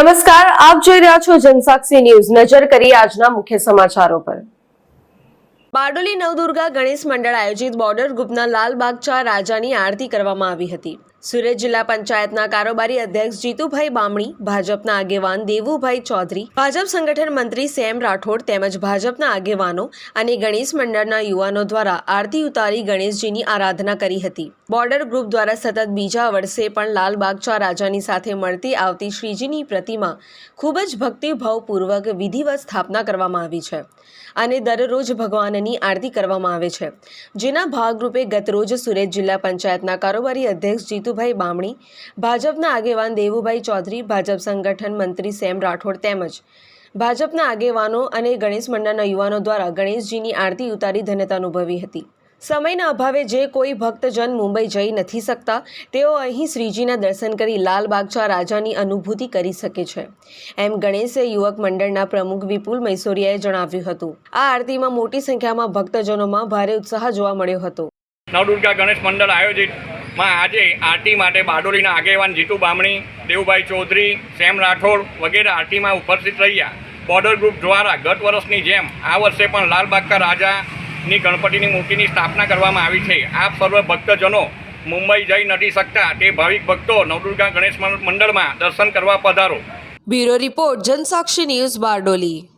આપ જોઈ રહ્યા છો જનસાક્ષી ન્યૂઝ. નજર કરીએ આજના મુખ્ય સમાચારો પર. બારડોલી નવદુર્ગા ગણેશ મંડળ આયોજિત બોર્ડર ગ્રુપના લાલબાગ ચા રાજાની આરતી કરવામાં આવી હતી. સુરત જિલ્લા પંચાયતના કારોબારી અધ્યક્ષ જીતુભાઈ બામણી, ભાજપના આગેવાન દેવુભાઈ ચૌધરી, ભાજપ સંગઠન મંત્રી સેમ રાઠોડ તેમજ ભાજપના આગેવાનો અને ગણેશ મંડળના યુવાનો દ્વારા આરતી ઉતારી ગણેશજીની આરાધના કરી હતી. બોર્ડર ગ્રુપ દ્વારા સતત બીજા વર્ષે પણ લાલબાગ ચા રાજાની સાથે મળતી આવતી શ્રીજીની પ્રતિમા ખૂબ જ ભક્તિભાવપૂર્વક વિધિવત સ્થાપના કરવામાં આવી છે અને દરરોજ ભગવાનની આરતી કરવામાં આવે છે. જેના ભાગરૂપે ગતરોજ સુરત જિલ્લા પંચાયતના કારોબારી અધ્યક્ષ જીતુભાઈ બામણી, ભાજપના આગેવાન દેવુભાઈ ચૌધરી, ભાજપ સંગઠન મંત્રી સેમ રાઠોડ તેમજ ભાજપના આગેવાનો અને ગણેશ મંડળના યુવાનો દ્વારા ગણેશજીની આરતી ઉતારી ધન્યતા અનુભવી હતી. સમયના અભાવે જે કોઈ ભક્તજન મુંબઈ જઈ નથી શકતા, તેઓ અહીં શ્રીજીના દર્શન કરી લાલબાગચા રાજાની અનુભૂતિ કરી શકે છે. એમ ગણેશે યુવક મંડળના પ્રમુખ વિપુલ મૈસોરિયાએ જણાવ્યું હતું. આ આરતીમાં મોટી સંખ્યામાં ભક્તજનોમાં ભારે ઉત્સાહ જોવા મળ્યો હતો. નવદુર્ગા ગણેશ મંડળ આયોજિતમાં આજે આરતી માટે બારડોલીના આગેવાન જીતુ બામણી, દેવુભાઈ ચૌધરી, સેમ રાઠોડ વગેરે આરતીમાં ઉપસ્થિત રહ્યા. બોર્ડર ગ્રુપ દ્વારા ગત વર્ષની જેમ આ વર્ષે પણ લાલબાગકા રાજાની ગણપતિની મૂર્તિની સ્થાપના કરવામાં આવી છે. આપ સર્વ ભક્તજનો મુંબઈ જઈ નથી શકતા. તે ભાવિક ભક્તો નવદુર્ગા ગણેશ મંડળમાં દર્શન કરવા પધારો. Bureau report Jansakshi news Bardoli.